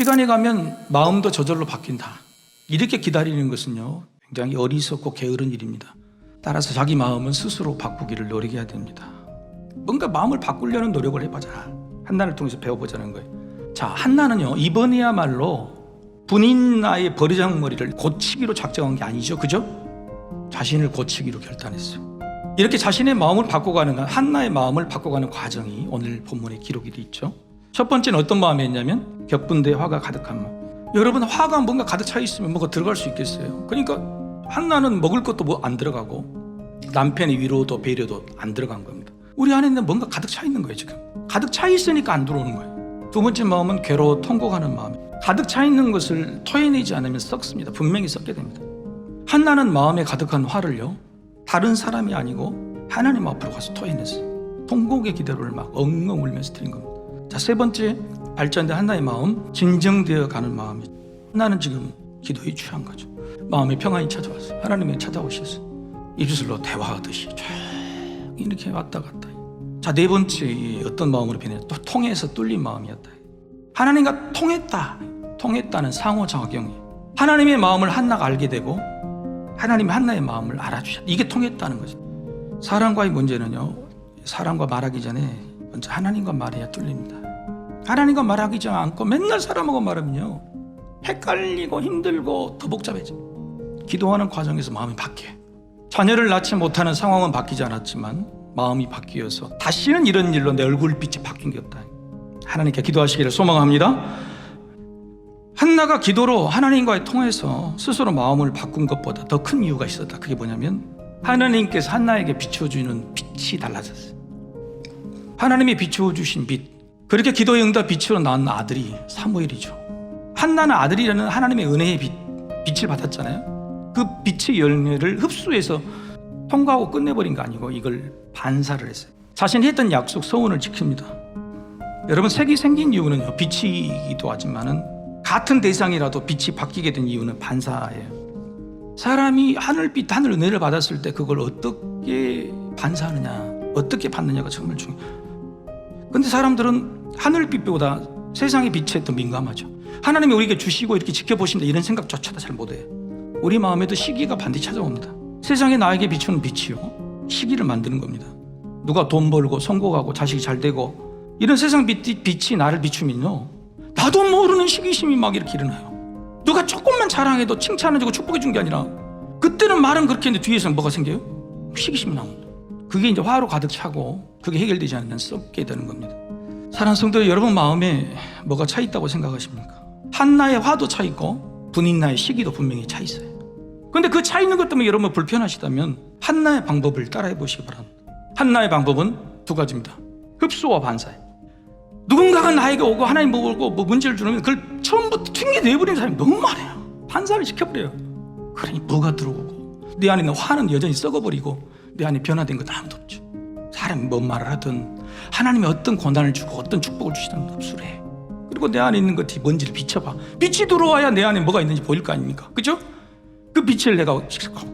시간이 가면 마음도 저절로 바뀐다. 이렇게 기다리는 것은요, 굉장히 어리석고 게으른 일입니다. 따라서 자기 마음은 스스로 바꾸기를 노력해야 됩니다. 뭔가 마음을 바꾸려는 노력을 해보자. 한나를 통해서 배워보자는 거예요. 자, 한나는요, 이번이야말로 분인 나의 버리장머리를 고치기로 작정한 게 아니죠. 그죠? 자신을 고치기로 결단했어요. 이렇게 자신의 마음을 바꿔가는 한나의 마음을 바꿔가는 과정이 오늘 본문에 기록이 돼 있죠. 첫 번째는 어떤 마음이었냐면 격분대 화가 가득한 마음. 여러분 화가 뭔가 가득 차 있으면 뭐가 들어갈 수 있겠어요? 그러니까 한나는 먹을 것도 뭐 안 들어가고 남편의 위로도 배려도 안 들어간 겁니다. 우리 안에는 뭔가 가득 차 있는 거예요 지금. 가득 차 있으니까 안 들어오는 거예요. 두 번째 마음은 괴로워 통곡하는 마음. 가득 차 있는 것을 토해내지 않으면 썩습니다. 분명히 썩게 됩니다. 한나는 마음에 가득한 화를요 다른 사람이 아니고 하나님 앞으로 가서 토해냈어요. 통곡의 기대를 막 엉엉 울면서 드린 겁니다. 자 세 번째 발전된 한나의 마음 진정되어 가는 마음이 한나는 지금 기도에 취한 거죠. 마음의 평안이 찾아왔어요. 하나님이 찾아오셨어요. 입술로 대화하듯이 쫙 이렇게 왔다 갔다. 자 네 번째 이 어떤 마음으로 변해? 또 통해서 뚫린 마음이었다. 하나님과 통했다. 통했다는 상호작용이에요. 하나님의 마음을 한나가 알게 되고 하나님이 한나의 마음을 알아주셨다. 이게 통했다는 거죠. 사람과의 문제는요. 사람과 말하기 전에 먼저 하나님과 말해야 뚫립니다. 하나님과 말하기 전 않고 맨날 사람하고 말하면요. 헷갈리고 힘들고 더 복잡해져. 기도하는 과정에서 마음이 바뀌어요. 자녀를 낳지 못하는 상황은 바뀌지 않았지만 마음이 바뀌어서 다시는 이런 일로 내 얼굴빛이 바뀐 게 없다. 하나님께 기도하시기를 소망합니다. 한나가 기도로 하나님과의 통해서 스스로 마음을 바꾼 것보다 더 큰 이유가 있었다. 그게 뭐냐면 하나님께서 한나에게 비춰주는 빛이 달라졌어요. 하나님이 비춰주신 빛. 그렇게 기도의 응답 빛으로 낳은 아들이 사무엘이죠. 한나는 아들이라는 하나님의 은혜의 빛, 빛을 받았잖아요. 그 빛의 열매를 흡수해서 통과하고 끝내버린 거 아니고 이걸 반사를 했어요. 자신이 했던 약속, 서원을 지킵니다. 여러분 색이 생긴 이유는요 빛이기도 하지만은 같은 대상이라도 빛이 바뀌게 된 이유는 반사예요. 사람이 하늘빛, 하늘 은혜를 받았을 때 그걸 어떻게 반사하느냐, 어떻게 받느냐가 정말 중요해요. 근데 사람들은 하늘빛보다 세상의 빛에 더 민감하죠. 하나님이 우리에게 주시고 이렇게 지켜보신다 이런 생각조차도 잘 못해요. 우리 마음에도 시기가 반드시 찾아옵니다. 세상에 나에게 비추는 빛이요. 시기를 만드는 겁니다. 누가 돈 벌고 성공하고 자식이 잘 되고 이런 세상 빛, 빛이 나를 비추면요. 나도 모르는 시기심이 막 이렇게 일어나요. 누가 조금만 자랑해도 칭찬해주고 축복해준 게 아니라 그때는 말은 그렇게 했는데 뒤에서는 뭐가 생겨요? 시기심이 나옵니다. 그게 이제 화로 가득 차고 그게 해결되지 않으면 썩게 되는 겁니다. 사랑하는 성도 여러분 마음에 뭐가 차 있다고 생각하십니까? 한나의 화도 차 있고 분인나의 시기도 분명히 차 있어요. 근데 그 차 있는 것 때문에 여러분 불편하시다면 한나의 방법을 따라해 보시기 바랍니다. 한나의 방법은 두 가지입니다. 흡수와 반사예요. 누군가가 나에게 오고 하나님 보고 뭐 문제를 주면 그걸 처음부터 튕겨 내버리는 사람이 너무 많아요. 반사를 시켜버려요. 그러니 뭐가 들어오고 내 안에 있는 화는 여전히 썩어버리고 내 안에 변화된 건 아무도 없죠. 사람이 뭔 말을 하든 하나님이 어떤 고난을 주고 어떤 축복을 주시든 흡수해. 그리고 내 안에 있는 것이 뭔지를 비춰봐. 빛이 들어와야 내 안에 뭐가 있는지 보일 거 아닙니까? 그죠? 그 빛을 내가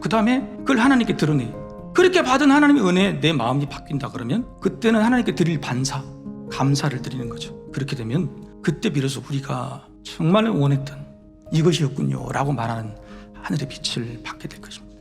그 다음에 그걸 하나님께 드러내. 그렇게 받은 하나님의 은혜에 내 마음이 바뀐다 그러면 그때는 하나님께 드릴 반사, 감사를 드리는 거죠. 그렇게 되면 그때 비로소 우리가 정말 원했던 이것이었군요 라고 말하는 하늘의 빛을 받게 될 것입니다.